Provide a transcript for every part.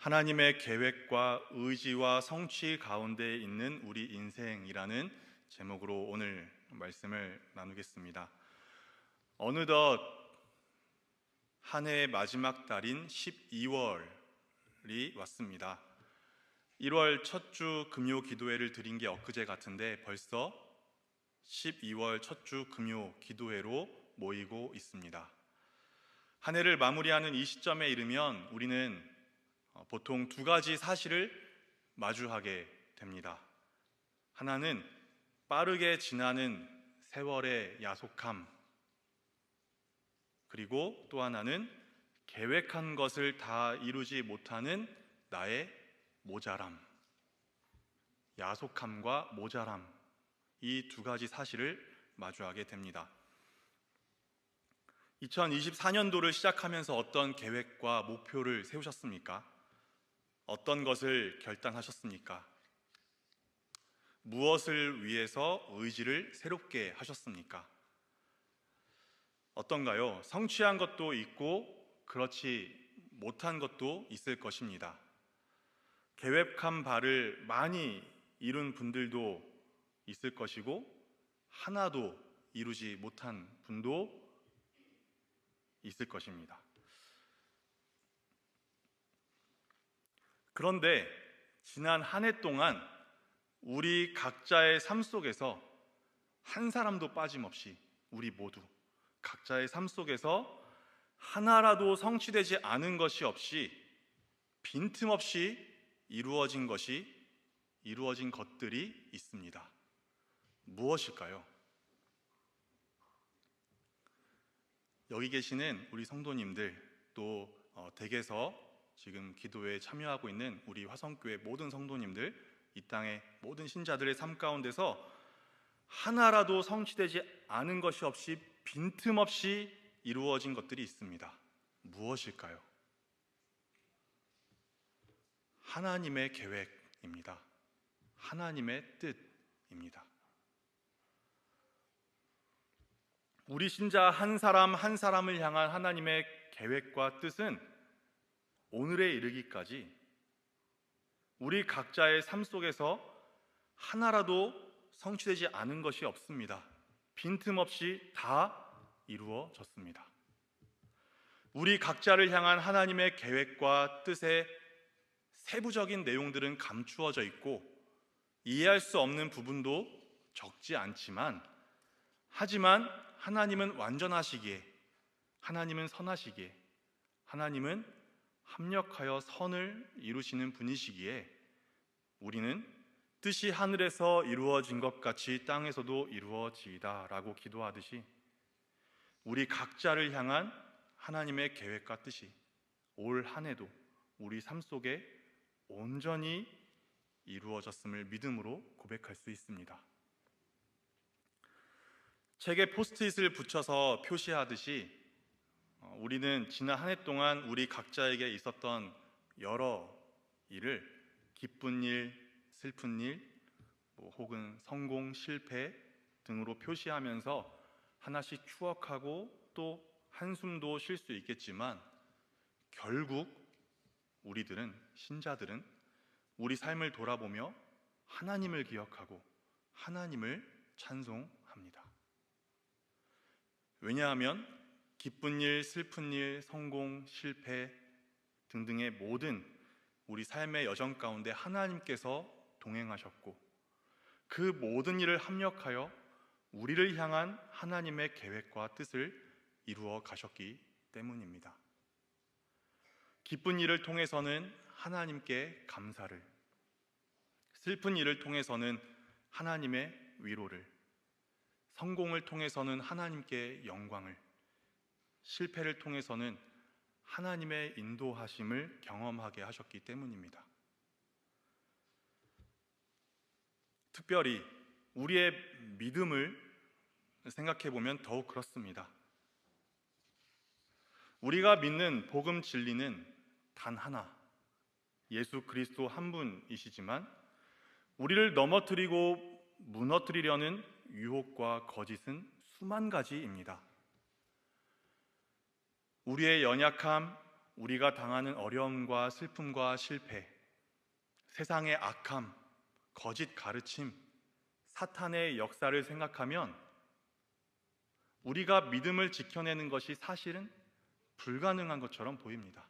하나님의 계획과 의지와 성취 가운데 있는 우리 인생이라는 제목으로 오늘 말씀을 나누겠습니다. 어느덧 한 해의 마지막 달인 12월이 왔습니다. 1월 첫 주 금요 기도회를 드린 게 엊그제 같은데 벌써 12월 첫 주 금요 기도회로 모이고 있습니다. 한 해를 마무리하는 이 시점에 이르면 우리는 어, 보통 두 가지 사실을 마주하게 됩니다. 하나는 빠르게 지나는 세월의 야속함, 그리고 또 하나는 계획한 것을 다 이루지 못하는 나의 모자람, 야속함과 모자람, 이 두 가지 사실을 마주하게 됩니다. 2024년도를 시작하면서 어떤 계획과 목표를 세우셨습니까? 어떤 것을 결단하셨습니까? 무엇을 위해서 의지를 새롭게 하셨습니까? 어떤가요? 성취한 것도 있고 그렇지 못한 것도 있을 것입니다. 계획한 바를 많이 이룬 분들도 있을 것이고 하나도 이루지 못한 분도 있을 것입니다. 그런데 지난 한 해 동안 우리 각자의 삶 속에서 한 사람도 빠짐없이 우리 모두 각자의 삶 속에서 하나라도 성취되지 않은 것이 없이 빈틈없이 이루어진 것이 이루어진 것들이 있습니다. 무엇일까요? 여기 계시는 우리 성도님들 또 어, 댁에서 지금 기도에 참여하고 있는 우리 화성교회 모든 성도님들 이 땅의 모든 신자들의 삶 가운데서 하나라도 성취되지 않은 것이 없이 빈틈없이 이루어진 것들이 있습니다. 무엇일까요? 하나님의 계획입니다. 하나님의 뜻입니다. 우리 신자 한 사람 한 사람을 향한 하나님의 계획과 뜻은 오늘에 이르기까지 우리 각자의 삶 속에서 하나라도 성취되지 않은 것이 없습니다. 빈틈없이 다 이루어졌습니다. 우리 각자를 향한 하나님의 계획과 뜻의 세부적인 내용들은 감추어져 있고 이해할 수 없는 부분도 적지 않지만 하지만 하나님은 완전하시기에 하나님은 선하시기에 하나님은 합력하여 선을 이루시는 분이시기에 우리는 뜻이 하늘에서 이루어진 것 같이 땅에서도 이루어지이다라고 기도하듯이 우리 각자를 향한 하나님의 계획과 뜻이 올 한 해도 우리 삶 속에 온전히 이루어졌음을 믿음으로 고백할 수 있습니다. 책에 포스트잇을 붙여서 표시하듯이 어, 우리는 지난 한 해 동안 우리 각자에게 있었던 여러 일을 기쁜 일, 슬픈 일, 뭐 혹은 성공, 실패 등으로 표시하면서 하나씩 추억하고 또 한숨도 쉴 수 있겠지만 결국 우리들은 신자들은 우리 삶을 돌아보며 하나님을 기억하고 하나님을 찬송합니다. 왜냐하면 기쁜 일, 슬픈 일, 성공, 실패 등등의 모든 우리 삶의 여정 가운데 하나님께서 동행하셨고 그 모든 일을 합력하여 우리를 향한 하나님의 계획과 뜻을 이루어 가셨기 때문입니다. 기쁜 일을 통해서는 하나님께 감사를, 슬픈 일을 통해서는 하나님의 위로를, 성공을 통해서는 하나님께 영광을, 실패를 통해서는 하나님의 인도하심을 경험하게 하셨기 때문입니다. 특별히 우리의 믿음을 생각해 보면 더욱 그렇습니다. 우리가 믿는 복음 진리는 단 하나, 예수 그리스도 한 분이시지만 우리를 넘어뜨리고 무너뜨리려는 유혹과 거짓은 수만 가지입니다. 우리의 연약함, 우리가 당하는 어려움과 슬픔과 실패, 세상의 악함, 거짓 가르침, 사탄의 역사를 생각하면 우리가 믿음을 지켜내는 것이 사실은 불가능한 것처럼 보입니다.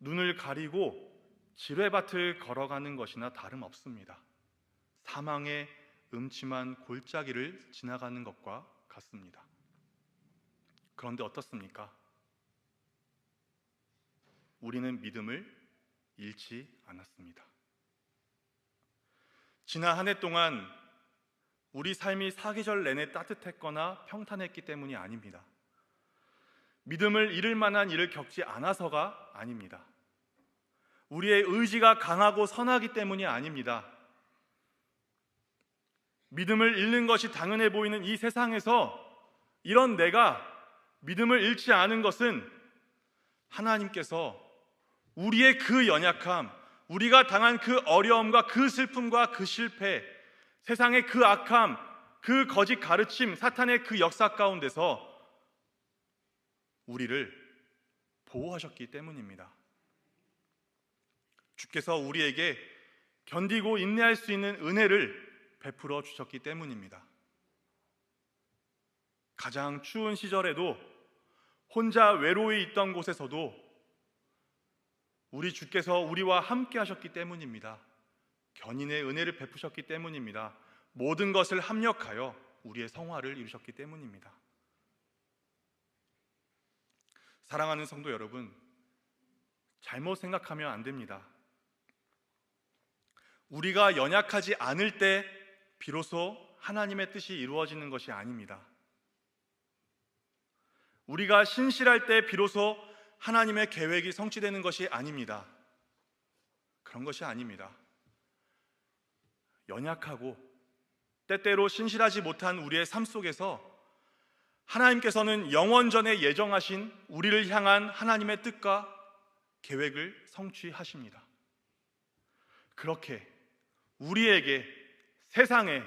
눈을 가리고 지뢰밭을 걸어가는 것이나 다름없습니다. 사망의 음침한 골짜기를 지나가는 것과 같습니다. 그런데 어떻습니까? 우리는 믿음을 잃지 않았습니다. 지난 한 해 동안 우리 삶이 사계절 내내 따뜻했거나 평탄했기 때문이 아닙니다. 믿음을 잃을 만한 일을 겪지 않아서가 아닙니다. 우리의 의지가 강하고 선하기 때문이 아닙니다. 믿음을 잃는 것이 당연해 보이는 이 세상에서 이런 내가 믿음을 잃지 않은 것은 하나님께서 우리의 그 연약함, 우리가 당한 그 어려움과 그 슬픔과 그 실패, 세상의 그 악함, 그 거짓 가르침, 사탄의 그 역사 가운데서 우리를 보호하셨기 때문입니다. 주께서 우리에게 견디고 인내할 수 있는 은혜를 베풀어 주셨기 때문입니다. 가장 추운 시절에도 혼자 외로이 있던 곳에서도 우리 주께서 우리와 함께 하셨기 때문입니다. 견인의 은혜를 베푸셨기 때문입니다. 모든 것을 합력하여 우리의 성화를 이루셨기 때문입니다. 사랑하는 성도 여러분, 잘못 생각하면 안 됩니다. 우리가 연약하지 않을 때 비로소 하나님의 뜻이 이루어지는 것이 아닙니다. 우리가 신실할 때 비로소 하나님의 계획이 성취되는 것이 아닙니다. 그런 것이 아닙니다. 연약하고 때때로 신실하지 못한 우리의 삶 속에서 하나님께서는 영원전에 예정하신 우리를 향한 하나님의 뜻과 계획을 성취하십니다. 그렇게 우리에게 세상에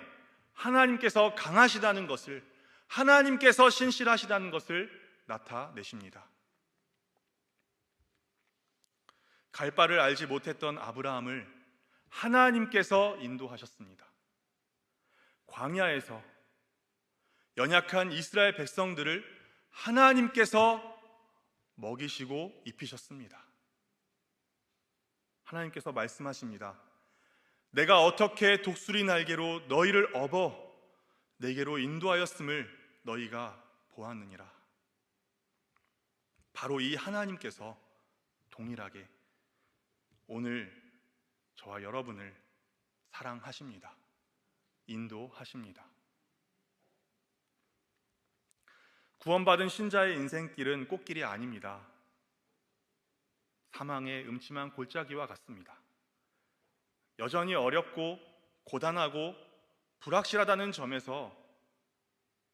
하나님께서 강하시다는 것을 하나님께서 신실하시다는 것을 나타내십니다. 갈 바를 알지 못했던 아브라함을 하나님께서 인도하셨습니다. 광야에서 연약한 이스라엘 백성들을 하나님께서 먹이시고 입히셨습니다. 하나님께서 말씀하십니다. 내가 어떻게 독수리 날개로 너희를 업어 내게로 인도하였음을 너희가 보았느니라. 바로 이 하나님께서 동일하게 오늘 저와 여러분을 사랑하십니다. 인도하십니다. 구원받은 신자의 인생길은 꽃길이 아닙니다. 사망의 음침한 골짜기와 같습니다. 여전히 어렵고 고단하고 불확실하다는 점에서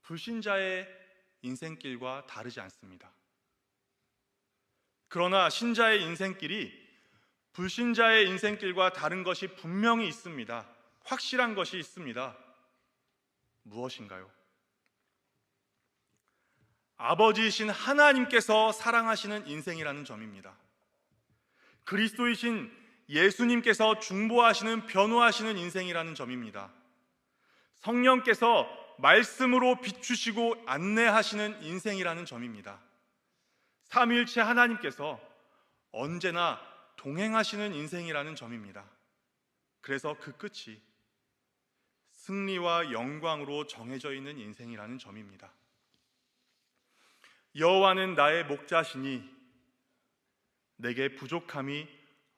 불신자의 인생길과 다르지 않습니다. 그러나 신자의 인생길이 불신자의 인생길과 다른 것이 분명히 있습니다. 확실한 것이 있습니다. 무엇인가요? 아버지이신 하나님께서 사랑하시는 인생이라는 점입니다. 그리스도이신 예수님께서 중보하시는 변호하시는 인생이라는 점입니다. 성령께서 말씀으로 비추시고 안내하시는 인생이라는 점입니다. 삼위일체 하나님께서 언제나 동행하시는 인생이라는 점입니다. 그래서 그 끝이 승리와 영광으로 정해져 있는 인생이라는 점입니다. 여호와는 나의 목자시니 내게 부족함이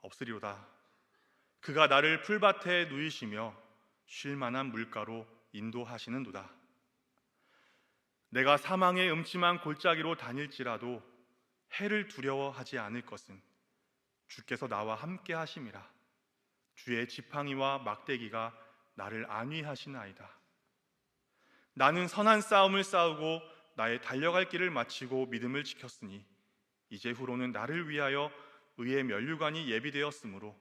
없으리로다. 그가 나를 풀밭에 누이시며 쉴 만한 물가로 인도하시는도다. 내가 사망의 음침한 골짜기로 다닐지라도 해를 두려워하지 않을 것은 주께서 나와 함께 하심이라. 주의 지팡이와 막대기가 나를 안위하시나이다. 나는 선한 싸움을 싸우고 나의 달려갈 길을 마치고 믿음을 지켰으니 이제 후로는 나를 위하여 의의 면류관이 예비되었으므로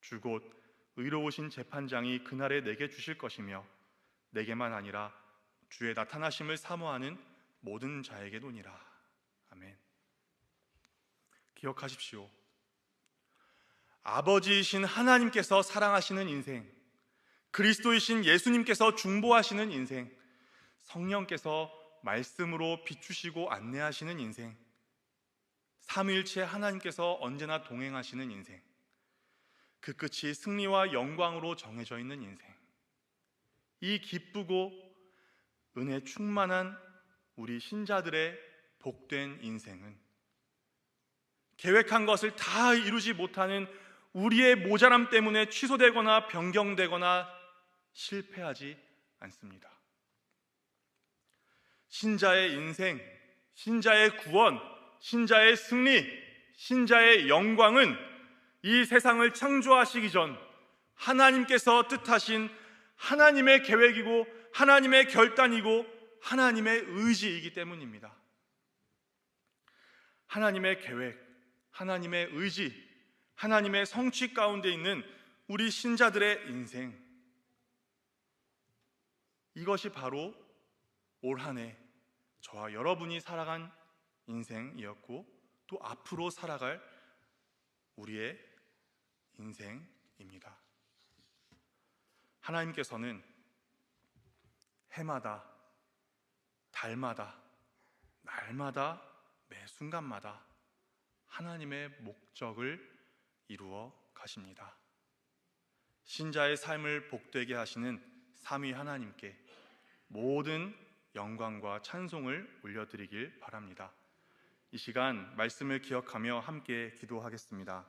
주 곧 의로우신 재판장이 그날에 내게 주실 것이며 내게만 아니라 주의 나타나심을 사모하는 모든 자에게도니라. 아멘. 기억하십시오. 아버지이신 하나님께서 사랑하시는 인생, 그리스도이신 예수님께서 중보하시는 인생, 성령께서 말씀으로 비추시고 안내하시는 인생, 삼위일체 하나님께서 언제나 동행하시는 인생, 그 끝이 승리와 영광으로 정해져 있는 인생, 이 기쁘고 은혜 충만한 우리 신자들의 복된 인생은 계획한 것을 다 이루지 못하는 우리의 모자람 때문에 취소되거나 변경되거나 실패하지 않습니다. 신자의 인생, 신자의 구원, 신자의 승리, 신자의 영광은 이 세상을 창조하시기 전 하나님께서 뜻하신 하나님의 계획이고 하나님의 결단이고 하나님의 의지이기 때문입니다. 하나님의 계획, 하나님의 의지, 하나님의 성취 가운데 있는 우리 신자들의 인생. 이것이 바로 올 한 해 저와 여러분이 살아간 인생이었고 또 앞으로 살아갈 우리의 인생입니다. 하나님께서는 해마다, 달마다, 날마다, 매 순간마다 하나님의 목적을 이루어 가십니다. 신자의 삶을 복되게 하시는 삼위 하나님께 모든 영광과 찬송을 올려드리길 바랍니다. 이 시간 말씀을 기억하며 함께 기도하겠습니다.